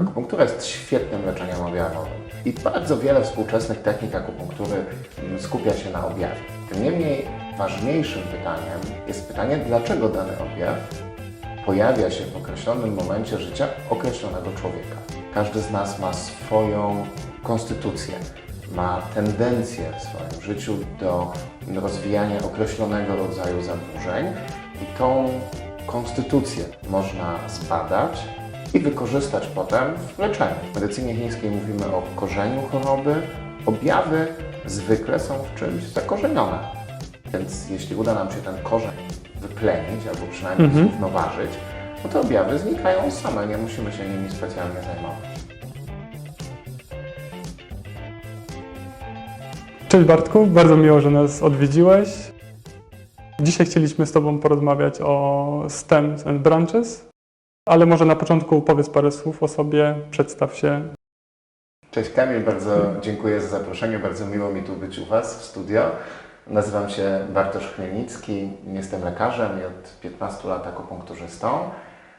Akupunktura jest świetnym leczeniem objawowym i bardzo wiele współczesnych technik akupunktury skupia się na objawie. Tym niemniej ważniejszym pytaniem jest pytanie, dlaczego dany objaw pojawia się w określonym momencie życia określonego człowieka. Każdy z nas ma swoją konstytucję, ma tendencję w swoim życiu do rozwijania określonego rodzaju zaburzeń i tą konstytucję można zbadać i wykorzystać potem w leczeniu. W medycynie chińskiej mówimy o korzeniu choroby. Objawy zwykle są w czymś zakorzenione. Więc jeśli uda nam się ten korzeń wyplenić albo przynajmniej zrównoważyć, no to objawy znikają same, nie musimy się nimi specjalnie zajmować. Cześć Bartku, bardzo miło, że nas odwiedziłeś. Dzisiaj chcieliśmy z Tobą porozmawiać o stems and branches, ale może na początku powiedz parę słów o sobie, przedstaw się. Cześć Kamil, bardzo dziękuję za zaproszenie, bardzo miło mi tu być u Was w studio. Nazywam się Bartosz Chmielnicki, jestem lekarzem i od 15 lat akupunkturzystą.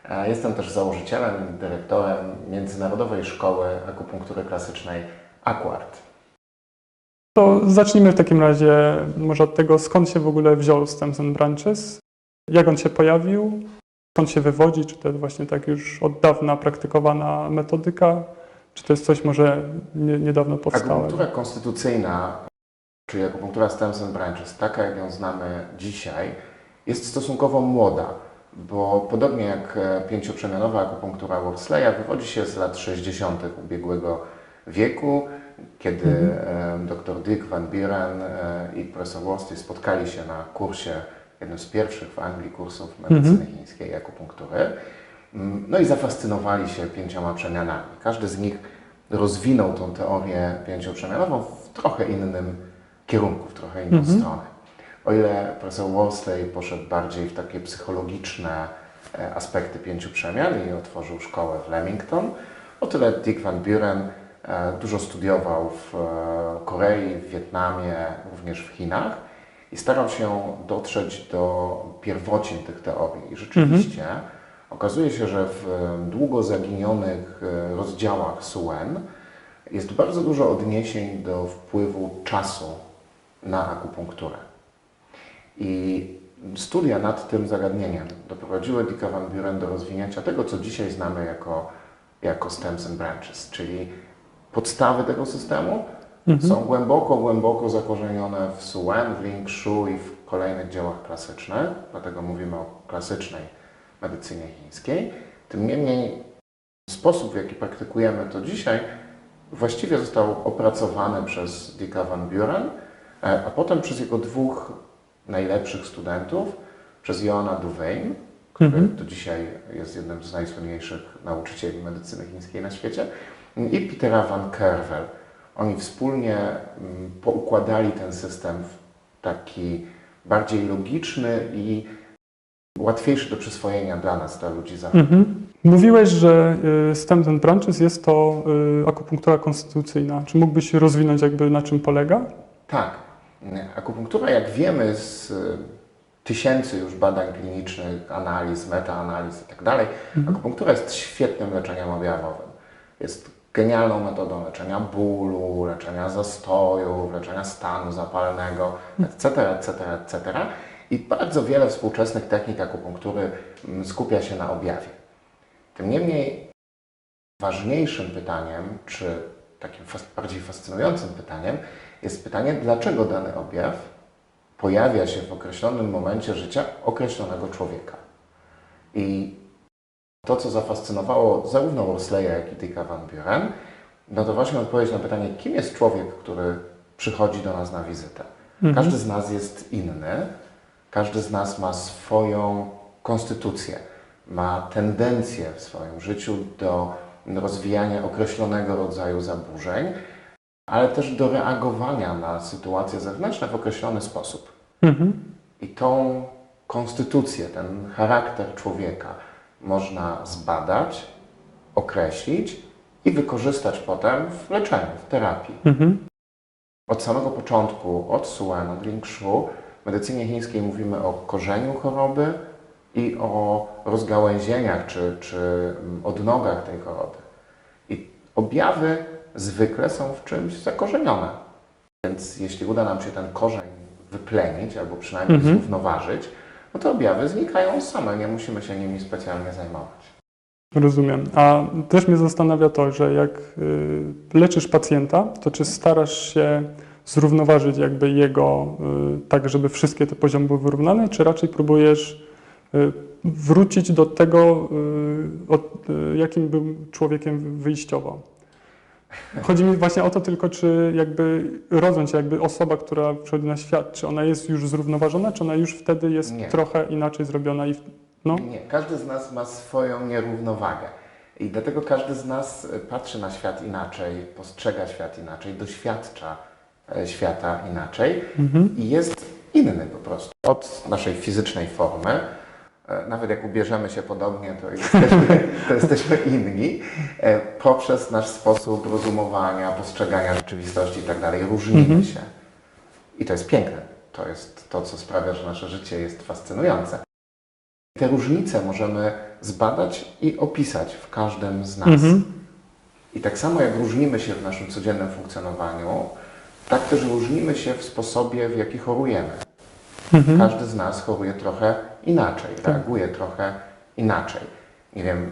E, Jestem też założycielem i dyrektorem Międzynarodowej Szkoły Akupunktury Klasycznej Aquart. To zacznijmy w takim razie może od tego, skąd się w ogóle wziął stems and branches, jak on się pojawił, skąd się wywodzi, czy to jest właśnie tak już od dawna praktykowana metodyka, czy to jest coś może nie, niedawno powstałe. Akupunktura konstytucyjna, czyli akupunktura stems and branches, taka jak ją znamy dzisiaj, jest stosunkowo młoda, bo podobnie jak e, pięcioprzemianowa akupunktura Worsleya wywodzi się z lat 60. ubiegłego wieku, kiedy e, dr Dick Van Buren e, i profesor Worsley spotkali się na kursie, jednym z pierwszych w Anglii kursów medycyny chińskiej i akupunktury. Mm, No i zafascynowali się pięcioma przemianami. Każdy z nich rozwinął tą teorię pięcioprzemianową w trochę innym kierunku, w trochę inną stronę. O ile profesor Worsley poszedł bardziej w takie psychologiczne e, aspekty pięciu przemian i otworzył szkołę w Leamington, o tyle Dick Van Buren e, dużo studiował w e, Korei, w Wietnamie, również w Chinach i starał się dotrzeć do pierwocin tych teorii. I rzeczywiście okazuje się, że w długo zaginionych e, rozdziałach Suen jest bardzo dużo odniesień do wpływu czasu na akupunkturę. I studia nad tym zagadnieniem doprowadziły Dicka Van Buren do rozwinięcia tego, co dzisiaj znamy jako, jako stems and branches, czyli podstawy tego systemu są głęboko, głęboko zakorzenione w Suen, w Ling Shu i w kolejnych dziełach klasycznych, dlatego mówimy o klasycznej medycynie chińskiej. Tym niemniej sposób, w jaki praktykujemy to dzisiaj, właściwie został opracowany przez Dicka Van Buren, e, a potem przez jego dwóch najlepszych studentów, przez Johanna Duvein, który do dzisiaj jest jednym z najsłynniejszych nauczycieli medycyny chińskiej na świecie, i Petera Van Kervel. Oni wspólnie mm, poukładali ten system w taki bardziej logiczny i łatwiejszy do przyswojenia dla nas, dla ludzi. Mhm. Mówiłeś, że y, stems and branches jest to y, akupunktura konstytucyjna. Czy mógłbyś rozwinąć jakby na czym polega? Tak. Akupunktura, jak wiemy z y, tysięcy już badań klinicznych, analiz, metaanaliz itd., akupunktura jest świetnym leczeniem objawowym. Jest genialną metodą leczenia bólu, leczenia zastojów, leczenia stanu zapalnego, etc., etc., etc. I bardzo wiele współczesnych technik akupunktury mm, skupia się na objawie. Tym niemniej ważniejszym pytaniem, czy takim bardziej fascynującym pytaniem, jest pytanie, dlaczego dany objaw pojawia się w określonym momencie życia określonego człowieka. I to, co zafascynowało zarówno Worsleya, jak i Dicka Van Buren, no to właśnie odpowiedź na pytanie, kim jest człowiek, który przychodzi do nas na wizytę. Każdy z nas jest inny, każdy z nas ma swoją konstytucję, ma tendencję w swoim życiu do rozwijania określonego rodzaju zaburzeń, ale też do reagowania na sytuacje zewnętrzne w określony sposób. Mhm. I tą konstytucję, ten charakter człowieka można zbadać, określić i wykorzystać potem w leczeniu, w terapii. Mhm. Od samego początku, od Suen, od Ling Shu, w medycynie chińskiej mówimy o korzeniu choroby i o rozgałęzieniach czy, czy mm, odnogach tej choroby. objawy zwykle są w czymś zakorzenione. Więc jeśli uda nam się ten korzeń wyplenić albo przynajmniej Mhm. zrównoważyć, no to objawy znikają same, nie musimy się nimi specjalnie zajmować. Rozumiem. A też mnie zastanawia to, że jak y, leczysz pacjenta, to czy starasz się zrównoważyć jakby jego, y, tak żeby wszystkie te poziomy były wyrównane, czy raczej próbujesz y, wrócić do tego, jakim był człowiekiem wyjściowo? Chodzi mi właśnie o to tylko, czy jakby rodząc się, jakby osoba, która przychodzi na świat, czy ona jest już zrównoważona, czy ona już wtedy jest Nie. trochę inaczej zrobiona i w- no? Nie, każdy z nas ma swoją nierównowagę. I dlatego każdy z nas e, patrzy na świat inaczej, postrzega świat inaczej, doświadcza e, świata inaczej Mhm. i jest inny po prostu. Od naszej fizycznej formy, nawet jak ubierzemy się podobnie, to jesteśmy, to jesteśmy inni, e, poprzez nasz sposób rozumowania, postrzegania rzeczywistości i tak dalej, różnimy Mhm. się. I to jest piękne. To jest to, co sprawia, że nasze życie jest fascynujące. Te różnice możemy zbadać i opisać w każdym z nas. Mhm. I tak samo jak różnimy się w naszym codziennym funkcjonowaniu, tak też różnimy się w sposobie, w jaki chorujemy. Mhm. Każdy z nas choruje trochę inaczej, Tak. reaguje trochę inaczej. Nie wiem,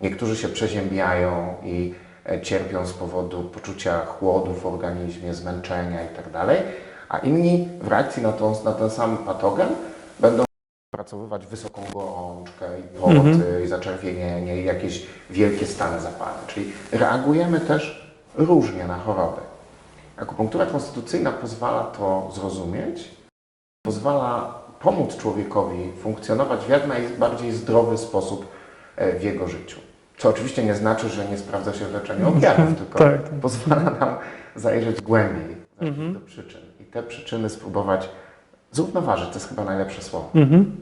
niektórzy się przeziębiają i e, cierpią z powodu poczucia chłodu w organizmie, zmęczenia itd., a inni w reakcji na, tą, na ten sam patogen będą pracować wysoką gorączkę i poty, Mhm. i zaczerwienienie, i jakieś wielkie stany zapalne. Czyli reagujemy też różnie na choroby. Akupunktura konstytucyjna pozwala to zrozumieć, pozwala pomóc człowiekowi funkcjonować w jak najbardziej zdrowy sposób e, w jego życiu. Co oczywiście nie znaczy, że nie sprawdza się w leczeniu objawów, tylko Tak, tak. pozwala nam zajrzeć głębiej Mhm. do przyczyn i te przyczyny spróbować zrównoważyć. To jest chyba najlepsze słowo. Mhm.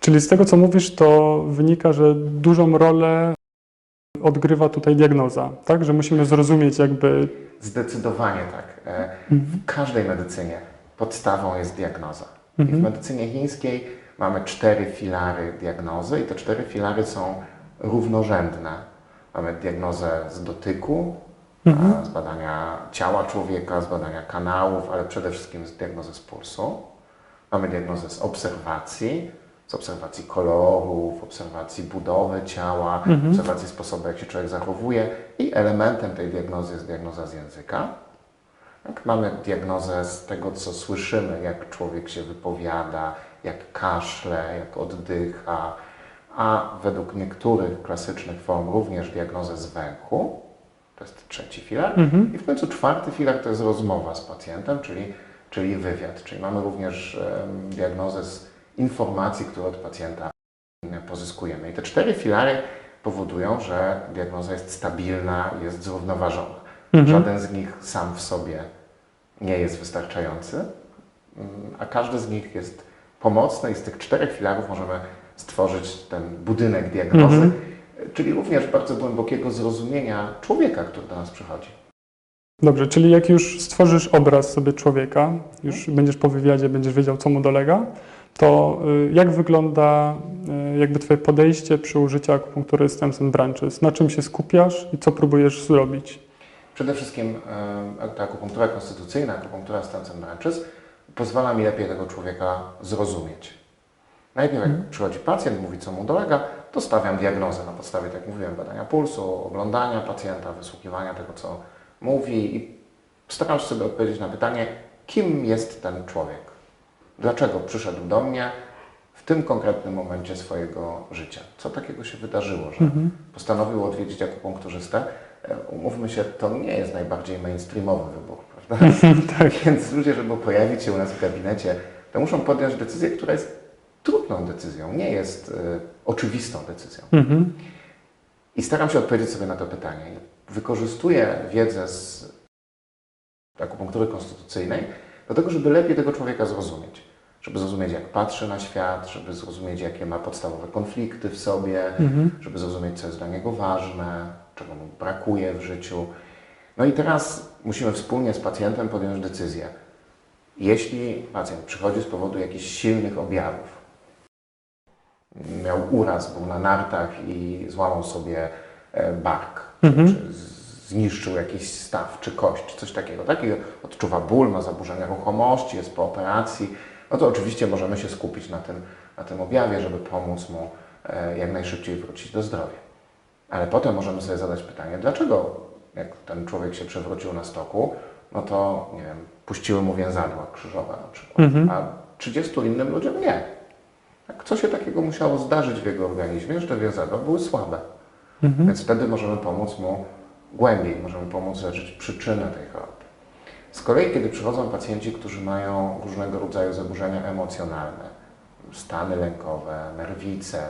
Czyli z tego, co mówisz, to wynika, że dużą rolę odgrywa tutaj diagnoza, tak? Że musimy zrozumieć jakby... Zdecydowanie tak. E, Mhm. W każdej medycynie podstawą jest diagnoza. I w Mhm. medycynie chińskiej mamy cztery filary diagnozy i te cztery filary są równorzędne. Mamy diagnozę z dotyku, Mhm. z badania ciała człowieka, z badania kanałów, ale przede wszystkim z diagnozy z pulsu. Mamy diagnozę z obserwacji, z obserwacji kolorów, obserwacji budowy ciała, Mhm. obserwacji sposobu, jak się człowiek zachowuje i elementem tej diagnozy jest diagnoza z języka. Tak? Mamy diagnozę z tego, co słyszymy, jak człowiek się wypowiada, jak kaszle, jak oddycha, a według niektórych klasycznych form również diagnozę z węchu. To jest trzeci filar. Mhm. I w końcu czwarty filar to jest rozmowa z pacjentem, czyli, czyli wywiad. Czyli mamy również em, diagnozę z informacji, które od pacjenta em, pozyskujemy. I te cztery filary powodują, że diagnoza jest stabilna, jest zrównoważona. Mhm. Żaden z nich sam w sobie nie jest wystarczający, mm, a każdy z nich jest pomocny i z tych czterech filarów możemy stworzyć ten budynek diagnozy, Mhm. czyli również bardzo głębokiego zrozumienia człowieka, który do nas przychodzi. Dobrze, czyli jak już stworzysz obraz sobie człowieka, już będziesz po wywiadzie, będziesz wiedział, co mu dolega, to y, jak wygląda y, jakby Twoje podejście przy użyciu akupunktury Stems and Branches? Na czym się skupiasz i co próbujesz zrobić? Przede wszystkim ta akupunktura konstytucyjna, akupunktura Stems and Branches pozwala mi lepiej tego człowieka zrozumieć. Najpierw jak przychodzi pacjent, mówi co mu dolega, to stawiam diagnozę na podstawie, tak jak mówiłem, badania pulsu, oglądania pacjenta, wysłuchiwania tego, co mówi i staram się sobie odpowiedzieć na pytanie, kim jest ten człowiek? Dlaczego przyszedł do mnie w tym konkretnym momencie swojego życia? Co takiego się wydarzyło, że Mhm. postanowił odwiedzić akupunkturzystę? E, Umówmy się, to nie jest najbardziej mainstreamowy wybór, prawda? tak. Więc ludzie, żeby pojawić się u nas w gabinecie, to muszą podjąć decyzję, która jest trudną decyzją, nie jest e, oczywistą decyzją. Mhm. I staram się odpowiedzieć sobie na to pytanie. Wykorzystuję wiedzę z akupunktury konstytucyjnej do tego, żeby lepiej tego człowieka zrozumieć. Żeby zrozumieć, jak patrzy na świat, żeby zrozumieć, jakie ma podstawowe konflikty w sobie, Mhm. żeby zrozumieć, co jest dla niego ważne, czego mu brakuje w życiu. No i teraz musimy wspólnie z pacjentem podjąć decyzję. Jeśli pacjent przychodzi z powodu jakichś silnych objawów, miał uraz, był na nartach i złamał sobie e, bark, Mhm. czy zniszczył jakiś staw czy kość, czy coś takiego, tak? I odczuwa ból, ma zaburzenia ruchomości, jest po operacji, no to oczywiście możemy się skupić na tym, na tym objawie, żeby pomóc mu e, jak najszybciej wrócić do zdrowia. Ale potem możemy sobie zadać pytanie, dlaczego jak ten człowiek się przewrócił na stoku, no to nie wiem, puściły mu więzadła krzyżowe na przykład, Mhm. a 30 innym ludziom nie. Tak, co się takiego musiało zdarzyć w jego organizmie, że te więzadła były słabe? Mhm. Więc wtedy możemy pomóc mu głębiej, możemy pomóc leczyć przyczynę tej choroby. Z kolei, kiedy przychodzą pacjenci, którzy mają różnego rodzaju zaburzenia emocjonalne, stany lękowe, nerwice,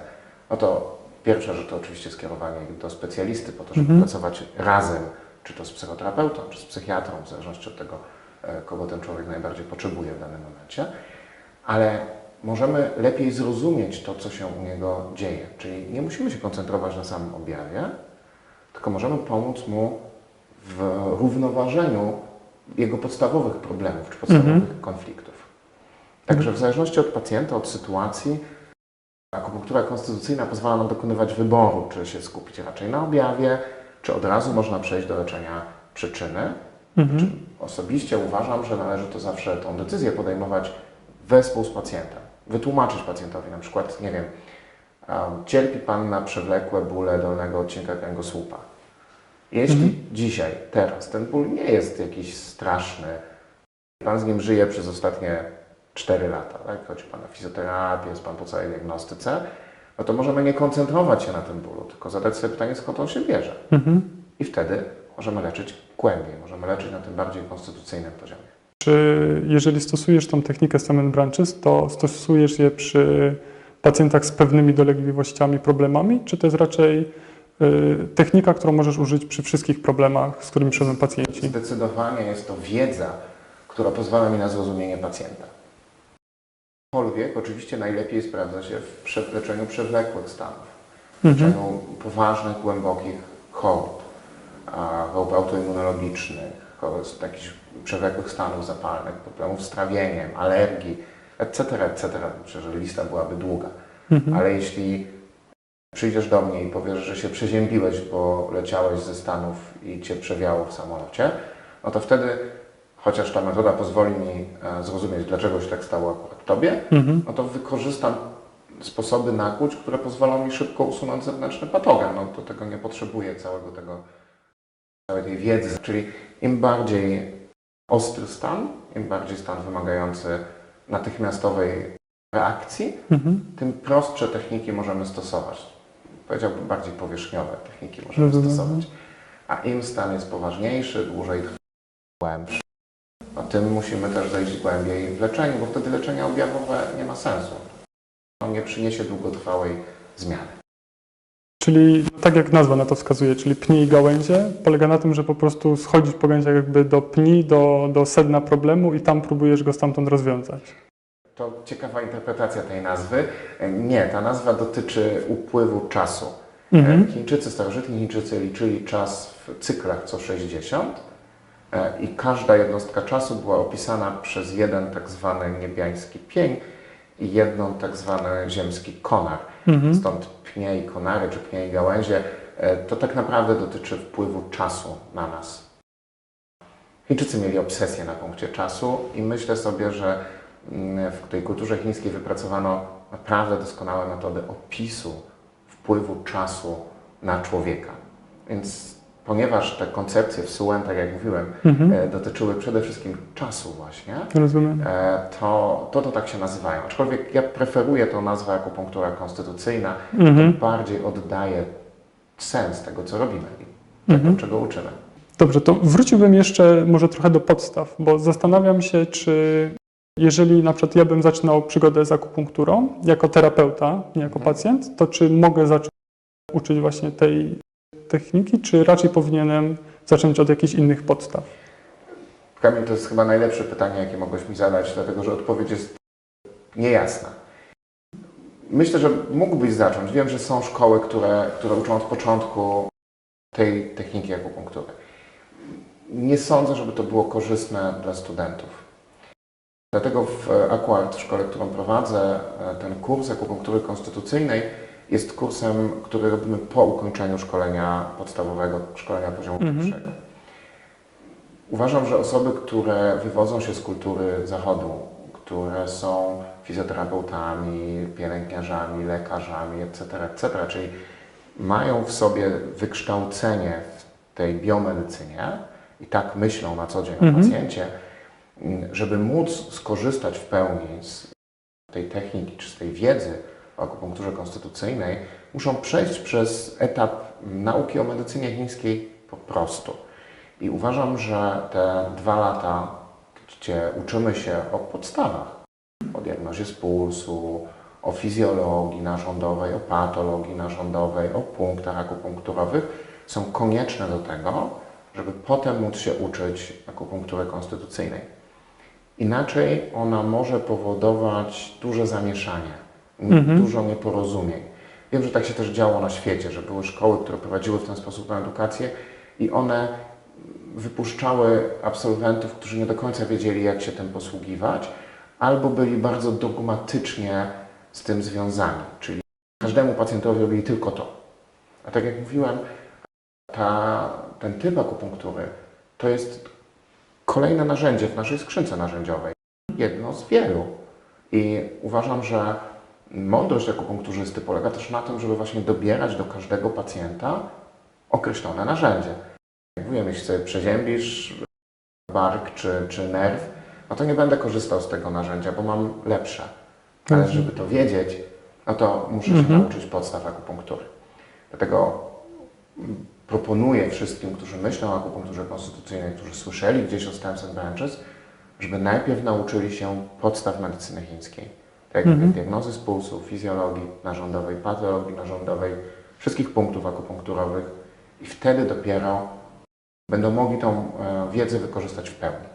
no to pierwsza rzecz to oczywiście skierowanie ich do specjalisty po to, żeby Mhm. pracować razem, czy to z psychoterapeutą, czy z psychiatrą, w zależności od tego, e, kogo ten człowiek najbardziej potrzebuje w danym momencie. Ale możemy lepiej zrozumieć to, co się u niego dzieje. Czyli nie musimy się koncentrować na samym objawie, tylko możemy pomóc mu w równoważeniu jego podstawowych problemów czy podstawowych konfliktów. Także w zależności od pacjenta, od sytuacji, akupunktura konstytucyjna pozwala nam dokonywać wyboru, czy się skupić raczej na objawie, czy od razu można przejść do leczenia przyczyny. Mhm. Osobiście uważam, że należy to zawsze tą decyzję podejmować wespół z pacjentem. Wytłumaczyć pacjentowi na przykład, nie wiem, cierpi Pan na przewlekłe bóle dolnego odcinka kręgosłupa. Jeśli dzisiaj, teraz ten ból nie jest jakiś straszny, Pan z nim żyje przez ostatnie 4 lata, tak? chodzi Pan na fizjoterapię, jest Pan po całej diagnostyce, no to możemy nie koncentrować się na tym bólu, tylko zadać sobie pytanie, skąd on się bierze. Mhm. I wtedy możemy leczyć głębiej, możemy leczyć na tym bardziej konstytucyjnym poziomie. Czy jeżeli stosujesz tą technikę Stem Branches, to stosujesz je przy pacjentach z pewnymi dolegliwościami, problemami, czy to jest raczej y, technika, którą możesz użyć przy wszystkich problemach, z którymi przychodzą pacjenci? Zdecydowanie jest to wiedza, która pozwala mi na zrozumienie pacjenta. Aczkolwiek oczywiście najlepiej sprawdza się w leczeniu przewlekłych stanów, Mhm. leczeniu poważnych, głębokich chorób, chorób autoimmunologicznych, chorób jakichś przewlekłych stanów zapalnych, problemów z trawieniem, alergii, etc., etc. Myślę, że lista byłaby długa. Mhm. Ale jeśli przyjdziesz do mnie i powiesz, że się przeziębiłeś, bo leciałeś ze Stanów i cię przewiało w samolocie, no to wtedy, chociaż ta metoda pozwoli mi e, zrozumieć, dlaczego się tak stało tobie, Mhm. no to wykorzystam sposoby nakłuć, które pozwolą mi szybko usunąć zewnętrzny patogen. No do tego nie potrzebuję całego tego, całej tej wiedzy. Czyli im bardziej ostry stan, im bardziej stan wymagający natychmiastowej reakcji, Mhm. tym prostsze techniki możemy stosować. Powiedziałbym bardziej powierzchniowe techniki możemy Rozumiem. stosować. A im stan jest poważniejszy, dłużej trwa, głębszy, tym musimy też zejść głębiej w leczeniu, bo wtedy leczenie objawowe nie ma sensu. On nie przyniesie długotrwałej zmiany. Czyli tak jak nazwa na to wskazuje, czyli pnie i gałęzie, polega na tym, że po prostu schodzisz po gałęziach jakby do pni, do, do sedna problemu i tam próbujesz go stamtąd rozwiązać. To ciekawa interpretacja tej nazwy. Nie, ta nazwa dotyczy upływu czasu. Mhm. Chińczycy, starożytni Chińczycy liczyli czas w cyklach co 60 e, i każda jednostka czasu była opisana przez jeden tak zwany niebiański pień i jedną tak zwany ziemski konar. Mhm. Stąd pnie i konary, czy pnie i gałęzie, e, to tak naprawdę dotyczy wpływu czasu na nas. Chińczycy mieli obsesję na punkcie czasu i myślę sobie, że mm, w tej kulturze chińskiej wypracowano naprawdę doskonałe metody opisu wpływu czasu na człowieka. Więc ponieważ te koncepcje w Suen, tak jak mówiłem, Mhm. e, dotyczyły przede wszystkim czasu właśnie, Rozumiem. e, to, to to tak się nazywają. Aczkolwiek ja preferuję tą nazwę akupunktura konstytucyjna, Mhm. bardziej oddaje sens tego, co robimy i tego, Mhm. czego uczymy. Dobrze, to wróciłbym jeszcze może trochę do podstaw, bo zastanawiam się, czy jeżeli na przykład ja bym zaczynał przygodę z akupunkturą jako terapeuta, nie jako Mhm. pacjent, to czy mogę zacząć uczyć właśnie tej techniki, czy raczej powinienem zacząć od jakichś innych podstaw? Kamil, to jest chyba najlepsze pytanie, jakie mogłeś mi zadać, dlatego że odpowiedź jest niejasna. Myślę, że mógłbyś zacząć. Wiem, że są szkoły, które, które uczą od początku tej techniki akupunktury. Nie sądzę, żeby to było korzystne dla studentów. Dlatego w Akuart, w szkole, którą prowadzę, e, ten kurs akupunktury konstytucyjnej jest kursem, który robimy po ukończeniu szkolenia podstawowego, szkolenia poziomu Mhm. pierwszego. Uważam, że osoby, które wywodzą się z kultury zachodu, które są fizjoterapeutami, pielęgniarzami, lekarzami, etc., etc., czyli mają w sobie wykształcenie w tej biomedycynie i tak myślą na co dzień o Mhm. pacjencie, m, żeby móc skorzystać w pełni z tej techniki czy z tej wiedzy o akupunkturze konstytucyjnej, muszą przejść przez etap nauki o medycynie chińskiej po prostu. I uważam, że te dwa lata, gdzie uczymy się o podstawach, o diagnozie z pulsu, o fizjologii narządowej, o patologii narządowej, o punktach akupunkturowych, są konieczne do tego, żeby potem móc się uczyć akupunktury konstytucyjnej. Inaczej ona może powodować duże zamieszanie, Mhm. dużo nieporozumień. Wiem, że tak się też działo na świecie, że były szkoły, które prowadziły w ten sposób tę edukację i one wypuszczały absolwentów, którzy nie do końca wiedzieli, jak się tym posługiwać, albo byli bardzo dogmatycznie z tym związani, czyli każdemu pacjentowi robili tylko to. A tak jak mówiłem, ta, ten typ akupunktury to jest kolejne narzędzie w naszej skrzynce narzędziowej. Jedno z wielu. I uważam, że mądrość akupunkturzysty polega też na tym, żeby właśnie dobierać do każdego pacjenta określone narzędzie. Jak mówiłem, jeśli sobie przeziębisz bark czy, czy nerw, no to nie będę korzystał z tego narzędzia, bo mam lepsze. Ale Mhm. żeby to wiedzieć, no to muszę się Mhm. nauczyć podstaw akupunktury. Dlatego proponuję wszystkim, którzy myślą o akupunkturze konstytucyjnej, którzy słyszeli gdzieś o stems and branches, żeby najpierw nauczyli się podstaw medycyny chińskiej. Mhm. diagnozy z pulsu, fizjologii narządowej, patologii narządowej, wszystkich punktów akupunkturowych i wtedy dopiero będą mogli tą e, wiedzę wykorzystać w pełni.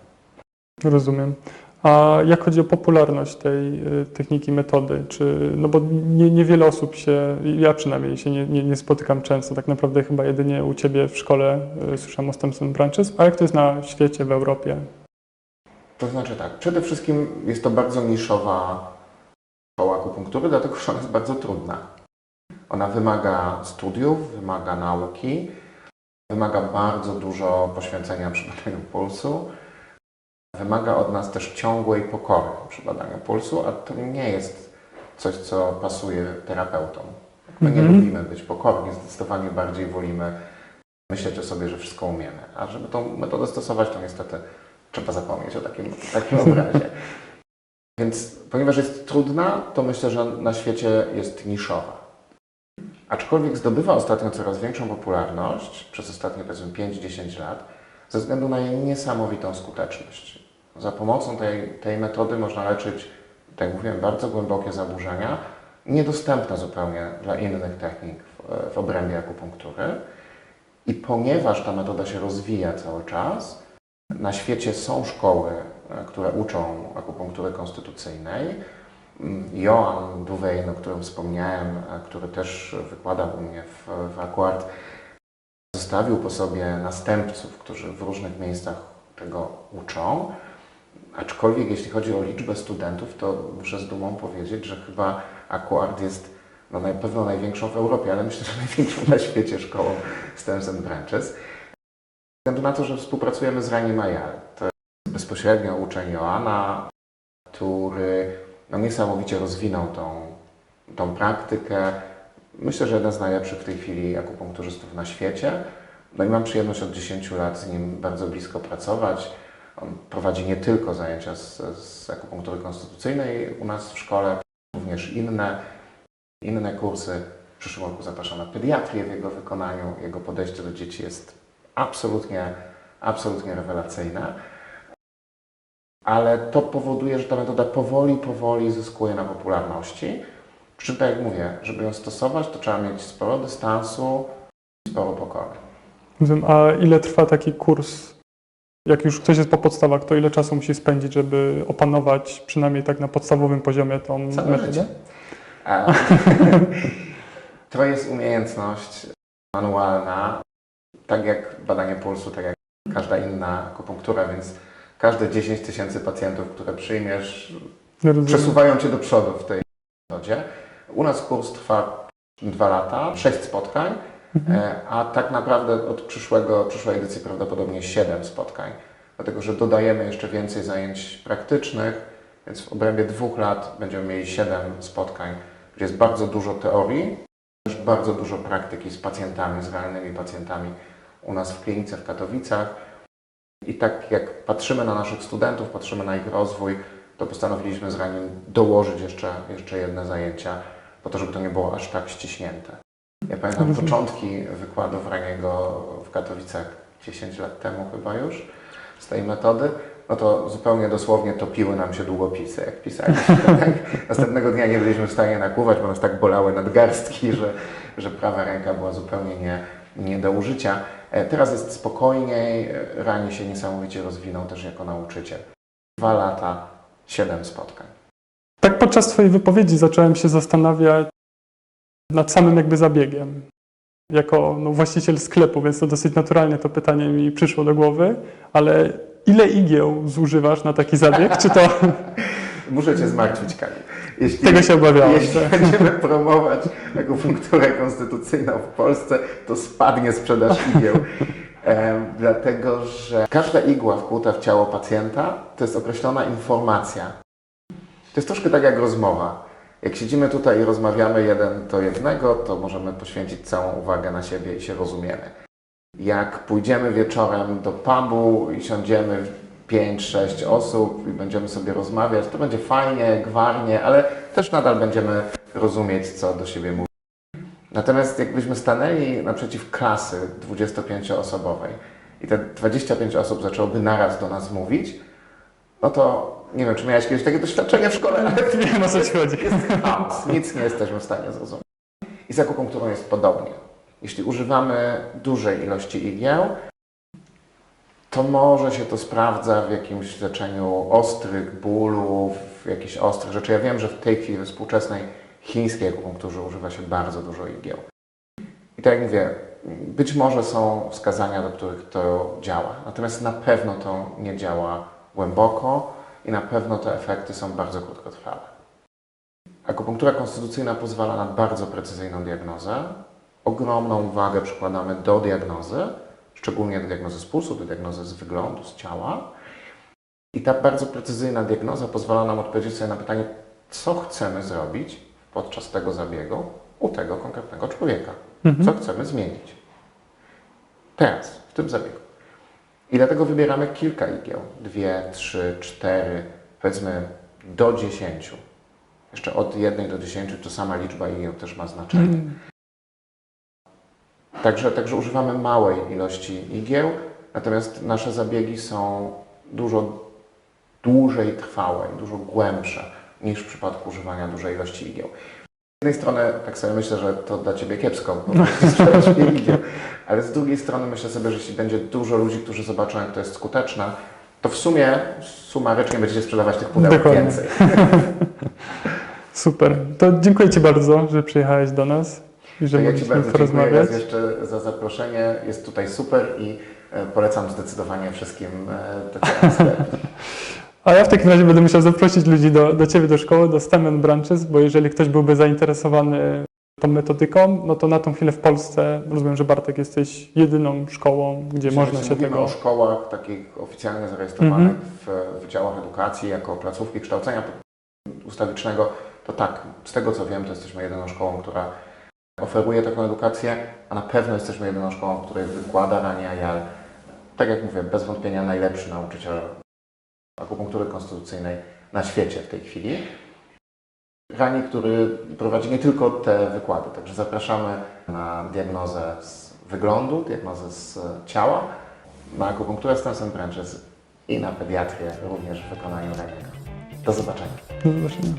Rozumiem. A jak chodzi o popularność tej y, techniki, metody, czy, no bo nie, niewiele osób się, ja przynajmniej się nie, nie, nie spotykam często, tak naprawdę chyba jedynie u Ciebie w szkole y, słyszałem o Stems and Branches, a jak to jest na świecie, w Europie? To znaczy tak, przede wszystkim jest to bardzo niszowa szkoła akupunktury, dlatego że ona jest bardzo trudna. Ona wymaga studiów, wymaga nauki, wymaga bardzo dużo poświęcenia przy badaniu pulsu, wymaga od nas też ciągłej pokory przy badaniu pulsu, a to nie jest coś, co pasuje terapeutom. My nie Mhm. lubimy być pokorni, zdecydowanie bardziej wolimy myśleć o sobie, że wszystko umiemy. A żeby tą metodę stosować, to niestety trzeba zapomnieć o takim, takim obrazie. Więc ponieważ jest trudna, to myślę, że na świecie jest niszowa. Aczkolwiek zdobywa ostatnio coraz większą popularność przez ostatnie powiedzmy 5-10 lat ze względu na jej niesamowitą skuteczność. Za pomocą tej, tej metody można leczyć, tak jak mówiłem, bardzo głębokie zaburzenia, niedostępne zupełnie dla innych technik w, w obrębie akupunktury. I ponieważ ta metoda się rozwija cały czas, na świecie są szkoły, które uczą akupunktury konstytucyjnej. Mm, Joan Duvein, o którym wspomniałem, e, który też wykłada u mnie w, w Akuart, zostawił po sobie następców, którzy w różnych miejscach tego uczą. Aczkolwiek jeśli chodzi o liczbę studentów, to muszę z dumą powiedzieć, że chyba Akuart jest no, na pewno największą w Europie, ale myślę, że największą na świecie szkołą Stems and Branches. Ze względu na to, że współpracujemy z Rani Majal. Bezpośrednio uczeń Joana, który no, niesamowicie rozwinął tą, tą praktykę. Myślę, że jeden z najlepszych w tej chwili akupunkturzystów na świecie. No i mam przyjemność od 10 lat z nim bardzo blisko pracować. On prowadzi nie tylko zajęcia z, z akupunktury konstytucyjnej u nas w szkole, również inne, inne kursy. W przyszłym roku zapraszam na pediatrię w jego wykonaniu. Jego podejście do dzieci jest absolutnie, absolutnie rewelacyjne. Ale to powoduje, że ta metoda powoli, powoli zyskuje na popularności. Przy czym, tak jak mówię, żeby ją stosować, to trzeba mieć sporo dystansu i sporo pokory. A ile trwa taki kurs? Jak już ktoś jest po podstawach, to ile czasu musi spędzić, żeby opanować przynajmniej tak na podstawowym poziomie tą Całe metodę? życie. To jest umiejętność manualna, tak jak badanie pulsu, tak jak każda inna akupunktura, więc każde 10 tysięcy pacjentów, które przyjmiesz, Rozumiem. przesuwają Cię do przodu w tej metodzie. U nas kurs trwa dwa lata, sześć spotkań, e, a tak naprawdę od przyszłego, przyszłej edycji prawdopodobnie siedem spotkań, dlatego że dodajemy jeszcze więcej zajęć praktycznych, więc w obrębie dwóch lat będziemy mieli siedem spotkań, gdzie jest bardzo dużo teorii, też bardzo dużo praktyki z pacjentami, z realnymi pacjentami u nas w klinice w Katowicach. I tak jak patrzymy na naszych studentów, patrzymy na ich rozwój, to postanowiliśmy z Ranim dołożyć jeszcze, jeszcze jedne zajęcia, po to, żeby to nie było aż tak ściśnięte. Ja pamiętam początki wykładów Raniego w Katowicach 10 lat temu chyba już z tej metody, no to zupełnie dosłownie topiły nam się długopisy, jak pisaliśmy. Tak? Następnego dnia nie byliśmy w stanie nakłuwać, bo nas tak bolały nadgarstki, że, że prawa ręka była zupełnie nie, nie do użycia. E, Teraz jest spokojniej, e, Rani się niesamowicie rozwinął też jako nauczyciel. Dwa lata, siedem spotkań. Tak podczas Twojej wypowiedzi zacząłem się zastanawiać nad samym jakby zabiegiem. Jako no, właściciel sklepu, więc to dosyć naturalnie to pytanie mi przyszło do głowy, ale ile igieł zużywasz na taki zabieg? Czy to Muszę Cię zmartwić, Kamil. Jeśli, tego się obawiałem? Jeśli będziemy promować akupunkturę konstytucyjną w Polsce, to spadnie sprzedaż igieł. Em, dlatego, że każda igła wkłuta w ciało pacjenta to jest określona informacja. To jest troszkę tak jak rozmowa. Jak siedzimy tutaj i rozmawiamy jeden do jednego, to możemy poświęcić całą uwagę na siebie i się rozumiemy. Jak pójdziemy wieczorem do pubu i siądziemy 5-6 osób i będziemy sobie rozmawiać, to będzie fajnie, gwarnie, ale też nadal będziemy rozumieć, co do siebie mówimy. Natomiast jakbyśmy stanęli naprzeciw klasy 25-osobowej i te 25 osób zaczęłoby naraz do nas mówić, no to nie wiem, czy miałeś kiedyś takie doświadczenie w szkole, ale Nie wiem o co Ci chodzi. jest chaos. Nic nie jesteśmy w stanie zrozumieć. I z akupunkturą jest podobnie. Jeśli używamy dużej ilości igieł, to może się to sprawdza w jakimś leczeniu ostrych bólów, jakichś ostrych rzeczy. Ja wiem, że w tej chwili współczesnej chińskiej akupunkturze używa się bardzo dużo igieł. I tak jak mówię, być może są wskazania, do których to działa, natomiast na pewno to nie działa głęboko i na pewno te efekty są bardzo krótkotrwałe. Akupunktura konstytucyjna pozwala na bardzo precyzyjną diagnozę. Ogromną uwagę przykładamy do diagnozy, szczególnie do diagnozy z pulsu, do diagnozy z wyglądu, z ciała. I ta bardzo precyzyjna diagnoza pozwala nam odpowiedzieć sobie na pytanie, co chcemy zrobić podczas tego zabiegu u tego konkretnego człowieka. Co chcemy zmienić. Teraz, w tym zabiegu. I dlatego wybieramy kilka igieł. Dwie, trzy, cztery, powiedzmy do dziesięciu. Jeszcze od jednej do dziesięciu to sama liczba igieł też ma znaczenie. Także, także używamy małej ilości igieł, natomiast nasze zabiegi są dużo dłużej trwałe, i dużo głębsze niż w przypadku używania dużej ilości igieł. Z jednej strony, tak sobie myślę, że to dla Ciebie kiepsko, bo nie igieł, ale z drugiej strony myślę sobie, że jeśli będzie dużo ludzi, którzy zobaczą, jak to jest skuteczne, to w sumie sumarycznie będziecie sprzedawać tych pudełek Dokładnie. więcej. Super. To dziękuję Ci bardzo, że przyjechałeś do nas i że To ja Ci mogliśmy bardzo dziękuję porozmawiać. raz jeszcze za zaproszenie. Jest tutaj super i e, polecam zdecydowanie wszystkim e, sklep. A ja w takim razie będę musiał zaprosić ludzi do, do Ciebie do szkoły, do STEM and Branches, bo jeżeli ktoś byłby zainteresowany tą metodyką, no to na tą chwilę w Polsce, rozumiem, że Bartek jesteś jedyną szkołą, gdzie można Jeśli się tego... o szkołach takich oficjalnie zarejestrowanych w wydziałach edukacji jako placówki kształcenia ustawicznego, to tak, z tego co wiem, to jesteśmy jedyną szkołą, która oferuje taką edukację, a na pewno jesteśmy jedyną szkołą, w której wykłada Rania Jal. Tak jak mówię, bez wątpienia najlepszy nauczyciel akupunktury konstytucyjnej na świecie w tej chwili. Rani, który prowadzi nie tylko te wykłady, także zapraszamy na diagnozę z wyglądu, diagnozę z ciała, na akupunkturę and Branches i na pediatrię również w wykonaniu Raniego. Do zobaczenia. Do zobaczenia.